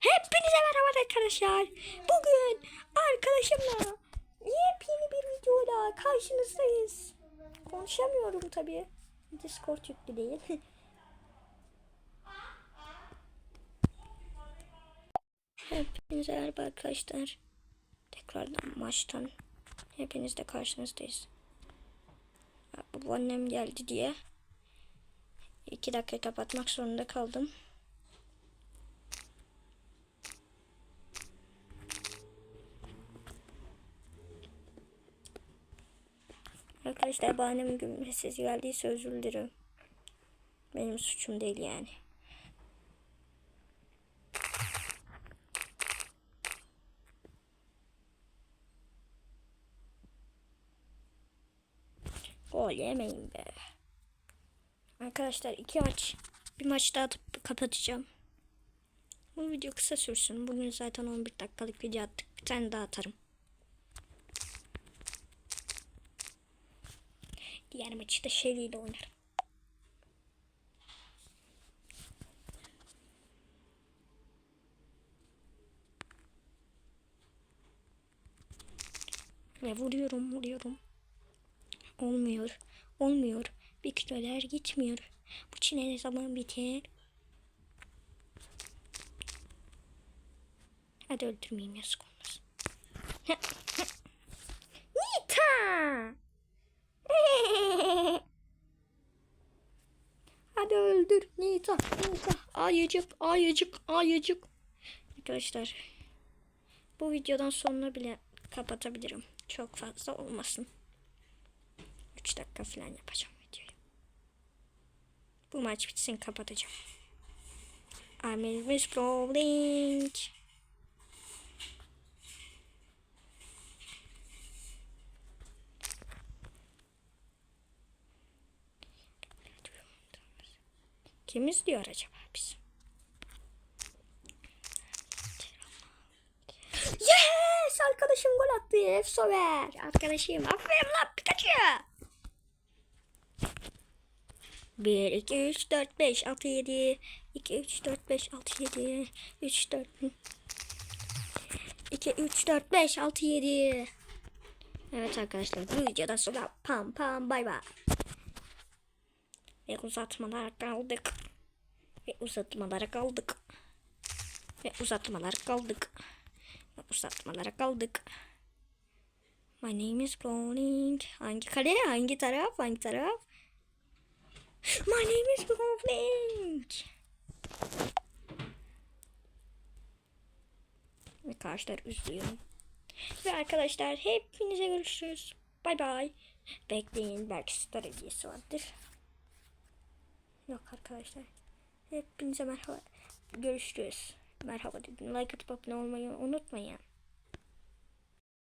Hepinize merhaba arkadaşlar. Bugün arkadaşımla yepyeni bir videoyla karşınızdayız. Konuşamıyorum tabii. Discord yüklü değil. Hepinize merhaba arkadaşlar. Tekrardan maçtan hepiniz de karşınızdayız. Bu annem geldi diye iki dakika kapatmak zorunda kaldım. Arkadaşlar bahanem gülme sesi geldiyse özür dilerim. Benim suçum değil yani. Gol yemeyin be. Arkadaşlar iki maç. Bir maç daha atıp kapatacağım. Bu video kısa sürsün. Bugün zaten 11 dakikalık video attık. Bir tane daha atarım. Diğer maçı da Shelly ile oynarım. Ve vuruyorum vuruyorum. Olmuyor. Olmuyor. Bir kilolar gitmiyor. Bu çile ne zaman biter? Hadi öldürmeyeyim yazık olmasın. Nita! Hadi öldür Nita. Nita. Ayıcık, ayıcık, ayıcık. Arkadaşlar bu videodan sonra bile kapatabilirim. Çok fazla olmasın. 3 dakika falan yapacağım videoyu. Bu maç bitsin kapatacağım. I'm Elvis Bowling. Kim izliyor acaba biz? Yes! Arkadaşım gol attı. Efsover. Arkadaşım. Aferin lan Pikachu. 1, 2, 3, 4, 5, 6, 7. 2, 3, 4, 5, 6, 7. 3, 4. 2, 3, 4, 5, 6, 7. Evet arkadaşlar bu videodan sonra pam pam bay bay. Ve uzatmalar kaldık. Ve uzatmalara kaldık. Ve uzatmalara kaldık. Ve uzatmalara kaldık. My name is Browning. Hangi kale? Hangi taraf? Hangi taraf? My name is Browning. Ve karşılar üzülüyorum. Ve arkadaşlar hepinize görüşürüz. Bay bay. Bekleyin belki star hediyesi vardır. Yok arkadaşlar. Hepinize merhaba. Görüşürüz. Merhaba dedim. Like atıp abone olmayı unutmayın.